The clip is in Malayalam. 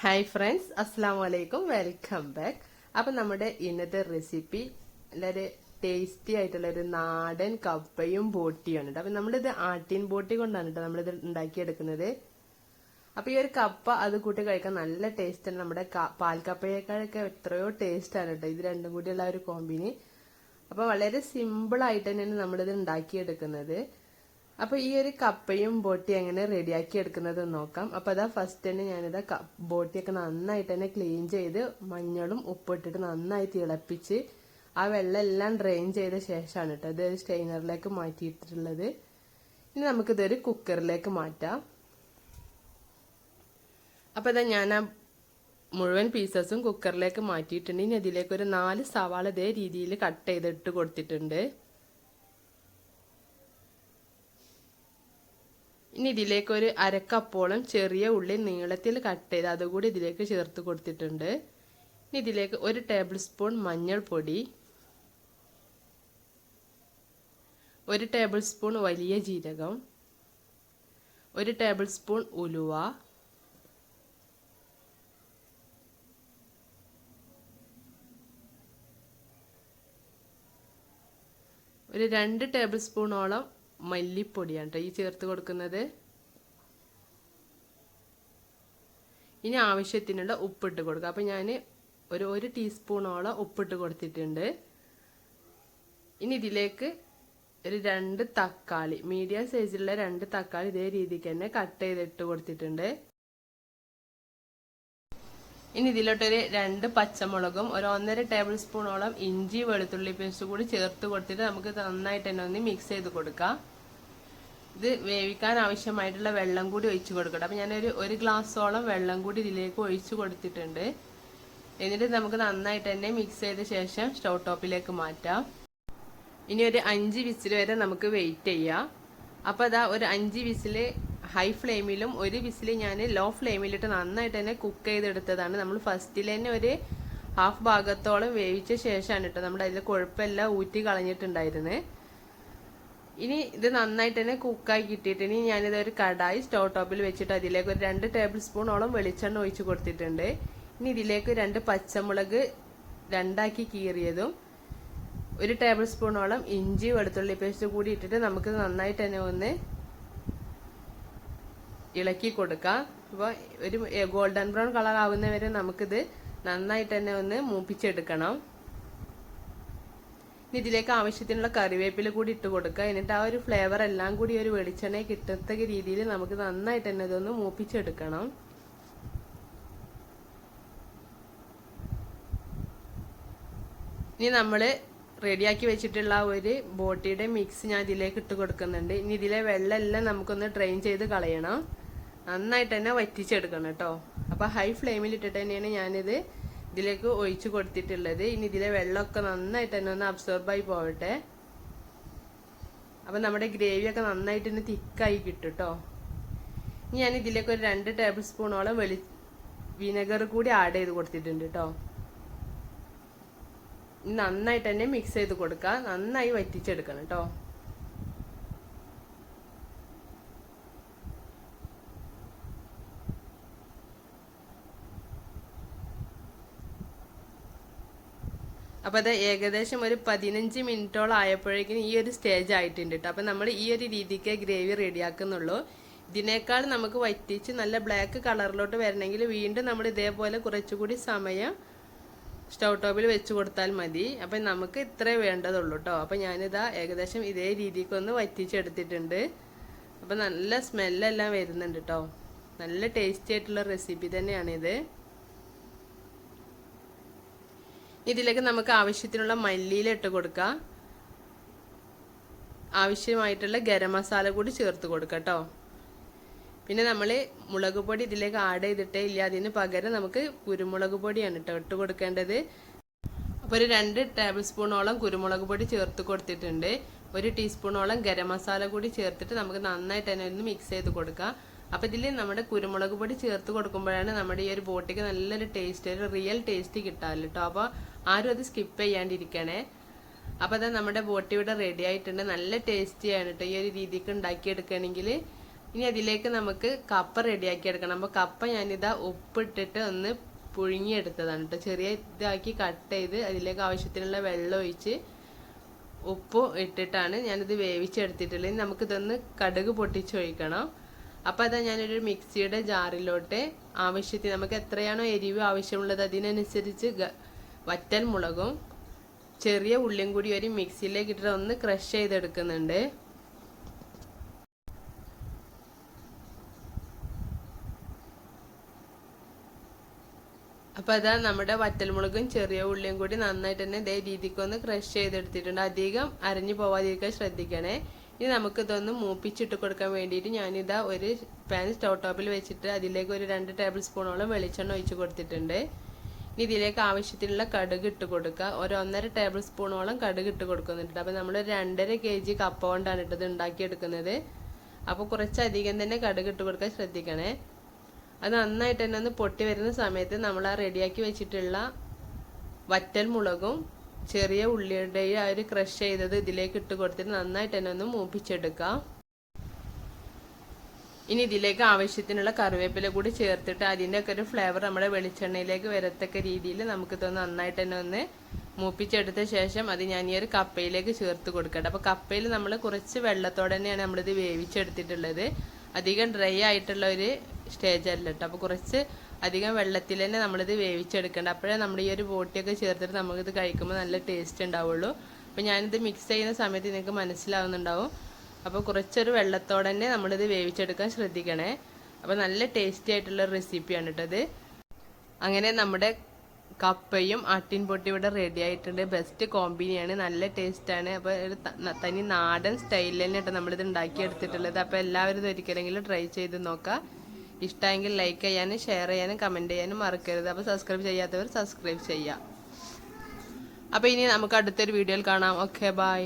ഹായ് ഫ്രണ്ട്സ് അസ്സാം വലൈക്കും വെൽക്കം ബാക്ക് അപ്പം നമ്മുടെ ഇന്നത്തെ റെസിപ്പി വളരെ ടേസ്റ്റി ആയിട്ടുള്ള ഒരു നാടൻ കപ്പയും ബോട്ടിയാണ് കേട്ടോ അപ്പം നമ്മളിത് ആട്ടിൻ ബോട്ടി കൊണ്ടാണ് കേട്ടോ നമ്മളിത് ഉണ്ടാക്കിയെടുക്കുന്നത്. അപ്പം ഈ ഒരു കപ്പ അത് കൂട്ടി കഴിക്കാൻ നല്ല ടേസ്റ്റ് ആണ്. നമ്മുടെ പാൽക്കപ്പയേക്കാളൊക്കെ എത്രയോ ടേസ്റ്റ് ആണ് കേട്ടോ ഇത് രണ്ടും കൂടിയുള്ള ഒരു കോമ്പിനി അപ്പം വളരെ സിമ്പിൾ ആയിട്ട് തന്നെയാണ് നമ്മളിത് ഉണ്ടാക്കിയെടുക്കുന്നത്. അപ്പൊ ഈ ഒരു കപ്പയും ബോട്ടി എങ്ങനെ റെഡിയാക്കി എടുക്കുന്നത് നോക്കാം. അപ്പൊ അതാ ഫസ്റ്റ് തന്നെ ഞാനിതാ ബോട്ടിയൊക്കെ നന്നായിട്ട് തന്നെ ക്ലീൻ ചെയ്ത് മഞ്ഞളും ഉപ്പിട്ടിട്ട് നന്നായി തിളപ്പിച്ച് ആ വെള്ളം എല്ലാം ഡ്രെയിൻ ചെയ്ത ശേഷമാണ് കേട്ടോ ഇത് സ്റ്റെയിനറിലേക്ക് മാറ്റിയിട്ടുള്ളത്. ഇനി നമുക്കിതൊരു കുക്കറിലേക്ക് മാറ്റാം. അപ്പൊ ഇതാ ഞാൻ ആ മുഴുവൻ പീസസും കുക്കറിലേക്ക് മാറ്റിയിട്ടുണ്ട്. ഇനി അതിലേക്ക് ഒരു നാല് സവാള ഇതേ രീതിയിൽ കട്ട് ചെയ്തിട്ട് കൊടുത്തിട്ടുണ്ട്. ഇനി ഇതിലേക്ക് ഒരു അരക്കപ്പോളം ചെറിയ ഉള്ളി നീളത്തിൽ കട്ട് ചെയ്ത് അതുകൂടി ഇതിലേക്ക് ചേർത്ത് കൊടുത്തിട്ടുണ്ട്. ഇനി ഇതിലേക്ക് ഒരു ടേബിൾ സ്പൂൺ മഞ്ഞൾപ്പൊടി ഒരു ടേബിൾ സ്പൂൺ വലിയ ജീരകം ഒരു ടേബിൾ സ്പൂൺ ഉലുവ ഒരു രണ്ട് ടേബിൾ സ്പൂണോളം മല്ലിപ്പൊടിയാണ് കേട്ടോ ഈ ചേർത്ത് കൊടുക്കുന്നത്. ഇനി ആവശ്യത്തിനുള്ള ഉപ്പിട്ട് കൊടുക്കുക അപ്പം ഞാൻ ഒരു ഒരു ടീസ്പൂണോളം ഉപ്പിട്ട് കൊടുത്തിട്ടുണ്ട്. ഇനി ഇതിലേക്ക് ഒരു രണ്ട് തക്കാളി മീഡിയം സൈസിലുള്ള രണ്ട് തക്കാളി ഇതേ രീതിക്ക് തന്നെ കട്ട് ചെയ്തിട്ട് കൊടുത്തിട്ടുണ്ട്. ഇനി ഇതിലോട്ടൊരു രണ്ട് പച്ചമുളകും ഒരു ഒന്നര ടേബിൾ സ്പൂണോളം ഇഞ്ചി വെളുത്തുള്ളി പേസ്റ്റ് കൂടി ചേർത്ത് കൊടുത്തിട്ട് നമുക്ക് നന്നായിട്ട് തന്നെ ഒന്ന് മിക്സ് ചെയ്ത് കൊടുക്കാം. ഇത് വേവിക്കാൻ ആവശ്യമായിട്ടുള്ള വെള്ളം കൂടി ഒഴിച്ചു കൊടുക്കട്ടെ അപ്പം ഞാനൊരു ഒരു ഗ്ലാസ്സോളം വെള്ളം കൂടി ഇതിലേക്ക് ഒഴിച്ചു കൊടുത്തിട്ടുണ്ട്. എന്നിട്ട് നമുക്ക് നന്നായിട്ട് തന്നെ മിക്സ് ചെയ്ത ശേഷം സ്റ്റൗ ടോപ്പിലേക്ക് മാറ്റാം. ഇനി ഒരു അഞ്ച് വിസിൽ വരെ നമുക്ക് വെയിറ്റ് ചെയ്യാം. അപ്പോൾ അതാ ഒരു അഞ്ച് വിസിൽ ഹൈ ഫ്ലെയിമിലും ഒരു വിസിൽ ഞാൻ ലോ ഫ്ലെയിമിലിട്ട് നന്നായിട്ട് തന്നെ കുക്ക് ചെയ്തെടുത്തതാണ്. നമ്മൾ ഫസ്റ്റിൽ തന്നെ ഒരു ഹാഫ് ഭാഗത്തോളം വേവിച്ച ശേഷമാണ് കേട്ടോ നമ്മുടെ അതിൽ കുഴപ്പമെല്ലാം ഊറ്റി കളഞ്ഞിട്ടുണ്ടായിരുന്നത് ഇനി ഇത് നന്നായിട്ട് തന്നെ കുക്കായി കിട്ടിയിട്ട് ഇനി ഞാനിത് ഒരു കടായി സ്റ്റൗ ടോപ്പിൽ വെച്ചിട്ട് അതിലേക്ക് ഒരു രണ്ട് ടേബിൾ സ്പൂണോളം വെളിച്ചെണ്ണ ഒഴിച്ച് കൊടുത്തിട്ടുണ്ട്. ഇനി ഇതിലേക്ക് രണ്ട് പച്ചമുളക് രണ്ടാക്കി കീറിയതും ഒരു ടേബിൾ സ്പൂണോളം ഇഞ്ചി വെളുത്തുള്ളി പേസ്റ്റ് കൂടി ഇട്ടിട്ട് നമുക്ക് നന്നായിട്ട് തന്നെ ഒന്ന് ഇളക്കി കൊടുക്കാം. അപ്പോൾ ഒരു ഗോൾഡൻ ബ്രൗൺ കളർ ആവുന്നവരെ നമുക്കിത് നന്നായിട്ട് തന്നെ ഒന്ന് മൂപ്പിച്ചെടുക്കണം. ഇനി ഇതിലേക്ക് ആവശ്യത്തിനുള്ള കറിവേപ്പില കൂടി ഇട്ട് കൊടുക്കുക. എന്നിട്ട് ആ ഒരു ഫ്ലേവർ എല്ലാം കൂടി ഒരു വെളിച്ചെണ്ണ കിട്ടത്തക്ക രീതിയിൽ നമുക്ക് നന്നായിട്ട് തന്നെ ഇതൊന്ന് മൂപ്പിച്ചെടുക്കണം. ഇനി നമ്മൾ റെഡിയാക്കി വെച്ചിട്ടുള്ള ഒരു ബോട്ടിയുടെ മിക്സ് ഞാൻ ഇതിലേക്ക് ഇട്ട് കൊടുക്കുന്നുണ്ട്. ഇനി ഇതിലെ വെള്ളമെല്ലാം നമുക്കൊന്ന് ഡ്രെയിൻ ചെയ്ത് കളയണം. നന്നായിട്ട് തന്നെ വറ്റിച്ചെടുക്കണം കേട്ടോ. അപ്പോൾ ഹൈ ഫ്ലെയിമിൽ ഇട്ടിട്ട് തന്നെയാണ് ഞാനിത് ഇതിലേക്ക് ഒഴിച്ചു കൊടുത്തിട്ടുള്ളത്. ഇനി ഇതിലെ വെള്ളമൊക്കെ നന്നായിട്ട് തന്നെ ഒന്ന് അബ്സോർബായി പോവട്ടെ അപ്പം നമ്മുടെ ഗ്രേവിയൊക്കെ നന്നായിട്ട് തന്നെ തിക്കായി കിട്ടും കേട്ടോ. ഇനി ഞാൻ ഇതിലേക്ക് ഒരു രണ്ട് ടേബിൾ സ്പൂണോളം വെളി വിനെഗർ കൂടി ആഡ് ചെയ്ത് കൊടുത്തിട്ടുണ്ട് കേട്ടോ. നന്നായിട്ട് തന്നെ മിക്സ് ചെയ്ത് കൊടുക്കുക നന്നായി വറ്റിച്ചെടുക്കണം കേട്ടോ അപ്പോൾ അത് ഏകദേശം ഒരു പതിനഞ്ച് മിനിറ്റോളം ആയപ്പോഴേക്കും ഈ ഒരു സ്റ്റേജ് ആയിട്ടുണ്ട് കേട്ടോ അപ്പോൾ നമ്മൾ ഈ ഒരു രീതിക്ക് ഗ്രേവി റെഡിയാക്കുന്നുള്ളൂ ഇതിനേക്കാൾ നമുക്ക് വറ്റിച്ച് നല്ല ബ്ലാക്ക് കളറിലോട്ട് വരണമെങ്കിൽ വീണ്ടും നമ്മൾ ഇതേപോലെ കുറച്ചുകൂടി സമയം സ്റ്റൗ ടോപ്പിൽ വെച്ച് കൊടുത്താൽ മതി. അപ്പം നമുക്ക് ഇത്രേ വേണ്ടതുള്ളൂ കേട്ടോ അപ്പം ഞാനിതാ ഏകദേശം ഇതേ രീതിക്കൊന്ന് വറ്റിച്ചെടുത്തിട്ടുണ്ട്. അപ്പം നല്ല സ്മെല്ലെല്ലാം വരുന്നുണ്ട് കേട്ടോ നല്ല ടേസ്റ്റി ആയിട്ടുള്ള റെസിപ്പി തന്നെയാണിത്. ഇതിലേക്ക് നമുക്ക് ആവശ്യത്തിനുള്ള മല്ലിയില ഇട്ട് കൊടുക്കാം. ആവശ്യമായിട്ടുള്ള ഗരം മസാല കൂടി ചേർത്ത് കൊടുക്കാം കേട്ടോ പിന്നെ നമ്മൾ മുളക് പൊടി ഇതിലേക്ക് ആഡ് ചെയ്തിട്ടേ ഇല്ല. അതിന് പകരം നമുക്ക് കുരുമുളക് പൊടിയാണ് കേട്ടോ ഇട്ട് കൊടുക്കേണ്ടത്. അപ്പോൾ ഒരു രണ്ട് ടേബിൾ സ്പൂണോളം കുരുമുളക് പൊടി ചേർത്ത് കൊടുത്തിട്ടുണ്ട്. ഒരു ടീസ്പൂണോളം ഗരം മസാല കൂടി ചേർത്തിട്ട് നമുക്ക് നന്നായിട്ട് തന്നെ ഒന്ന് മിക്സ് ചെയ്ത് കൊടുക്കാം. അപ്പോൾ ഇതിൽ നമ്മുടെ കുരുമുളക് പൊടി ചേർത്ത് കൊടുക്കുമ്പോഴാണ് നമ്മുടെ ഈ ഒരു ബോട്ടിക്ക് നല്ലൊരു ടേസ്റ്റ് ഒരു റിയൽ ടേസ്റ്റ് കിട്ടാറ് കേട്ടോ അപ്പോൾ ആരും അത് സ്കിപ്പ് ചെയ്യാണ്ടിരിക്കണേ. അപ്പോൾ അത് നമ്മുടെ ബോട്ടി ഇവിടെ റെഡി ആയിട്ടുണ്ട്. നല്ല ടേസ്റ്റിയാണ് കേട്ടോ ഈ ഒരു രീതിക്ക് ഉണ്ടാക്കിയെടുക്കുകയാണെങ്കിൽ ഇനി അതിലേക്ക് നമുക്ക് കപ്പ റെഡിയാക്കി എടുക്കണം. അപ്പോൾ കപ്പ ഞാനിതാ ഉപ്പിട്ടിട്ട് ഒന്ന് പുഴുങ്ങിയെടുത്തതാണ് കേട്ടോ ചെറിയ ഇതാക്കി കട്ട് ചെയ്ത് അതിലേക്ക് ആവശ്യത്തിനുള്ള വെള്ളം ഒഴിച്ച് ഉപ്പ് ഇട്ടിട്ടാണ് ഞാനിത് വേവിച്ചെടുത്തിട്ടുള്ളത്. ഇനി നമുക്കിതൊന്ന് കടുക് പൊട്ടിച്ചൊഴിക്കണം അപ്പോൾ അതാ ഞാനൊരു മിക്സിയുടെ ജാറിലോട്ട് ആവശ്യത്തിന് നമുക്ക് എത്രയാണോ എരിവ് ആവശ്യമുള്ളത് അതിനനുസരിച്ച് വറ്റൽ മുളകും ചെറിയ ഉള്ളിയും കൂടി ഒരു മിക്സിയിലേക്ക് ഇട്ടിട്ട് ഒന്ന് ക്രഷ് ചെയ്തെടുക്കുന്നുണ്ട്. അപ്പോൾ അതാ നമ്മുടെ വറ്റൽമുളകും ചെറിയ ഉള്ളിയും കൂടി നന്നായിട്ട് തന്നെ ഇതേ രീതിക്ക് ഒന്ന് ക്രഷ് ചെയ്തെടുത്തിട്ടുണ്ട്. അധികം അരഞ്ഞു പോവാതിരിക്കാൻ ശ്രദ്ധിക്കണേ. ഇനി നമുക്കിതൊന്ന് മൂപ്പിച്ചിട്ട് കൊടുക്കാൻ വേണ്ടിയിട്ട് ഞാനിതാ ഒരു പാൻ സ്റ്റൗ ടോപ്പിൽ വെച്ചിട്ട് അതിലേക്ക് ഒരു രണ്ട് ടേബിൾ സ്പൂണോളം വെളിച്ചെണ്ണ ഒഴിച്ച് കൊടുത്തിട്ടുണ്ട്. ഇനി ഇതിലേക്ക് ആവശ്യത്തിനുള്ള കടുക് ഇട്ട് കൊടുക്കുക. ഒരു ഒന്നര ടേബിൾ സ്പൂണോളം കടുക് ഇട്ട് കൊടുക്കുന്നുണ്ട്. അപ്പോൾ നമ്മൾ രണ്ടര കെ ജി കപ്പ കൊണ്ടാണ് ഇട്ടത് ഉണ്ടാക്കിയെടുക്കുന്നത്. അപ്പോൾ കുറച്ചധികം തന്നെ കടുക് ഇട്ട് കൊടുക്കാൻ ശ്രദ്ധിക്കണേ. അത് നന്നായിട്ട് തന്നെ ഒന്ന് പൊട്ടി വരുന്ന സമയത്ത് നമ്മൾ ആ റെഡിയാക്കി വെച്ചിട്ടുള്ള വറ്റൽ മുളകും ചെറിയ ഉള്ളിയുടെ ആ ഒരു ക്രഷ് ചെയ്തത് ഇതിലേക്ക് ഇട്ട് കൊടുത്തിട്ട് നന്നായിട്ട് തന്നെ ഒന്ന് മൂപ്പിച്ചെടുക്കുക ഇനി ഇതിലേക്ക് ആവശ്യത്തിനുള്ള കറിവേപ്പില കൂടി ചേർത്തിട്ട് അതിന്റെ ഒക്കെ ഒരു ഫ്ലേവർ നമ്മുടെ വെളിച്ചെണ്ണയിലേക്ക് വരത്തക്ക രീതിയിൽ നമുക്ക് നമുക്കിതൊന്ന് നന്നായിട്ട് തന്നെ ഒന്ന് മൂപ്പിച്ചെടുത്ത ശേഷം അത് ഞാൻ ഈ ഒരു കപ്പയിലേക്ക് ചേർത്ത് കൊടുക്കട്ടെ. അപ്പോൾ കപ്പയിൽ നമ്മൾ കുറച്ച് വെള്ളത്തോടെ തന്നെയാണ് നമ്മളിത് വേവിച്ചെടുത്തിട്ടുള്ളത്. അധികം ഡ്രൈ ആയിട്ടുള്ള ഒരു സ്റ്റേജ് അല്ല കേട്ടോ അപ്പോൾ കുറച്ച് അധികം വെള്ളത്തിൽ തന്നെ നമ്മളിത് വേവിച്ചെടുക്കേണ്ട. അപ്പോഴേ നമ്മുടെ ഈ ഒരു ബോട്ടിയൊക്കെ ചേർത്തിട്ട് നമുക്കിത് കഴിക്കുമ്പോൾ നല്ല ടേസ്റ്റ് ഉണ്ടാവുള്ളൂ. അപ്പോൾ ഞാനിത് മിക്സ് ചെയ്യുന്ന സമയത്ത് നിങ്ങൾക്ക് മനസ്സിലാവുന്നുണ്ടാവും. അപ്പോൾ കുറച്ചൊരു വെള്ളത്തോടെ തന്നെ നമ്മളിത് വേവിച്ചെടുക്കാൻ ശ്രദ്ധിക്കണേ. അപ്പോൾ നല്ല ടേസ്റ്റി ആയിട്ടുള്ള റെസിപ്പിയാണ് കേട്ടോ ഇത്. അങ്ങനെ നമ്മുടെ കപ്പയും ആട്ടിൻ പൊട്ടി ഇവിടെ റെഡി ആയിട്ടുണ്ട്. ബെസ്റ്റ് കോമ്പിനിയാണ് നല്ല ടേസ്റ്റാണ് അപ്പോൾ ഒരു തനി നാടൻ സ്റ്റൈലിൽ തന്നെ കേട്ടോ നമ്മളിത് ഉണ്ടാക്കിയെടുത്തിട്ടുള്ളത്. അപ്പോൾ എല്ലാവരും ഇത് ഒരിക്കലെങ്കിലും ട്രൈ ചെയ്ത് നോക്കാം. ഇഷ്ടമെങ്കിൽ ലൈക്ക് ചെയ്യാനും ഷെയർ ചെയ്യാനും കമന്റ് ചെയ്യാനും മറക്കരുത്. അപ്പോൾ സബ്സ്ക്രൈബ് ചെയ്യാത്തവർ സബ്സ്ക്രൈബ് ചെയ്യുക അപ്പോൾ ഇനി നമുക്ക് അടുത്തൊരു വീഡിയോയിൽ കാണാം. Okay bye